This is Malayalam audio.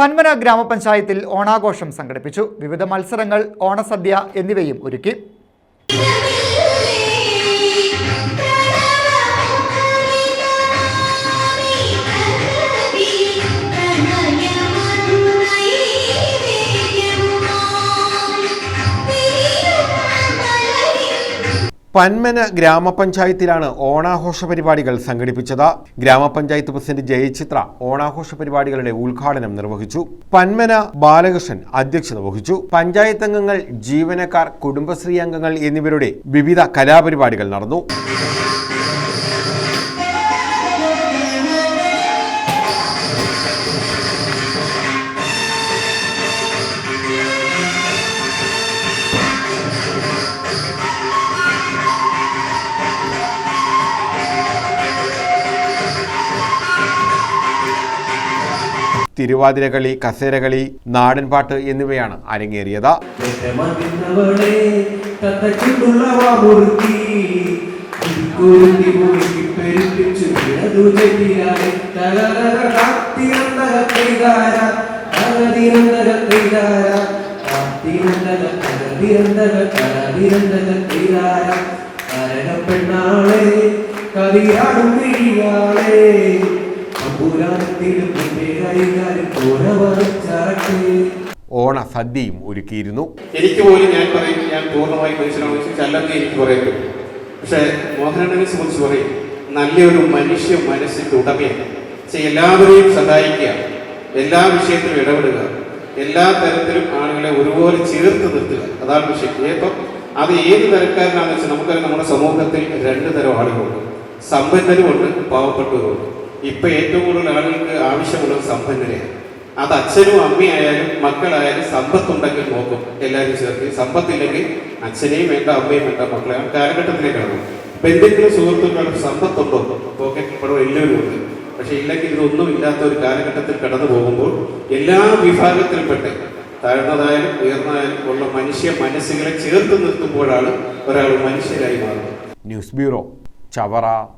പന്മന ഗ്രാമപഞ്ചായത്തിൽ ഓണാഘോഷം സംഘടിപ്പിച്ചു. വിവിധ മത്സരങ്ങൾ ഓണസദ്യ എന്നിവയും ഒരുക്കി. പന്മന ഗ്രാമപഞ്ചായത്തിലാണ് ഓണാഘോഷ പരിപാടികൾ സംഘടിപ്പിച്ചത്. ഗ്രാമപഞ്ചായത്ത് പ്രസിഡന്റ് ജയചിത്ര ഓണാഘോഷ പരിപാടികളുടെ ഉദ്ഘാടനം നിർവഹിച്ചു. പന്മന ബാലകൃഷ്ണൻ അധ്യക്ഷത വഹിച്ചു. പഞ്ചായത്ത് അംഗങ്ങൾ ജീവനക്കാർ കുടുംബശ്രീ അംഗങ്ങൾ എന്നിവരുടെ വിവിധ കലാപരിപാടികൾ നടന്നു. തിരുവാതിരകളി കസേരകളി നാടൻപാട്ട് എന്നിവയാണ് അരങ്ങേറിയത്. മതിന്നവളെ കവിയാടും കിഴിയാളെ കുരുത്തി ഓണ സദ്യയും ഒരുക്കിയിരുന്നു. എനിക്ക് പോലും ഞാൻ പറയും ഞാൻ പൂർണമായി മനുഷ്യനാണ് അല്ലെന്ന് എനിക്ക് പറയാൻ പക്ഷെ പക്ഷേ മോഹനണ്ണനെ സംബന്ധിച്ച് പറയും നല്ലൊരു മനുഷ്യ മനസ്സിന്റെ ഉടമയാണ്. പക്ഷെ എല്ലാവരെയും സഹായിക്കുക എല്ലാ വിഷയത്തിലും ഇടപെടുക എല്ലാ തരത്തിലും ആളുകളെ ഒരുപോലെ ചേർത്ത് നിർത്തുക അതാണ് വിഷയം. ഇപ്പം അത് ഏത് തരക്കാരനാണെന്ന് വെച്ചാൽ നമുക്കറിയാം നമ്മുടെ സമൂഹത്തിൽ രണ്ട് തരം ആളുകളുണ്ട്. സമ്പന്നരുമുണ്ട് പാവപ്പെട്ടവരുമുണ്ട്. ഇപ്പം ഏറ്റവും കൂടുതൽ ആളുകൾക്ക് ആവശ്യമുള്ളത് സമ്പന്നരെയാണ്. അത് അച്ഛനും അമ്മയായാലും മക്കളായാലും സമ്പത്തുണ്ടെങ്കിൽ നോക്കും. എല്ലാവരും ചേർത്ത് സമ്പത്തില്ലെങ്കിൽ അച്ഛനെയും വേണ്ട അമ്മയും വേണ്ട മക്കളെ ആ കാലഘട്ടത്തിലേക്കാണ്. ഇപ്പൊ എന്തെങ്കിലും സുഹൃത്തുക്കളുടെ സമ്പത്തുണ്ടോ? പോക്കറ്റിൽ പണം എല്ലാവരും ഉണ്ട്. പക്ഷെ ഇല്ലെങ്കിൽ ഇതൊന്നും ഇല്ലാത്ത ഒരു കാലഘട്ടത്തിൽ കടന്നു പോകുമ്പോൾ എല്ലാ വിഭാഗത്തിൽപ്പെട്ട താഴ്ന്നതായാലും ഉയർന്നതായാലും ഉള്ള മനുഷ്യ മനസ്സുകളെ ചേർത്ത് നിർത്തുമ്പോഴാണ് ഒരാൾ മനുഷ്യരായി മാറുന്നത്. News bureau Chavara.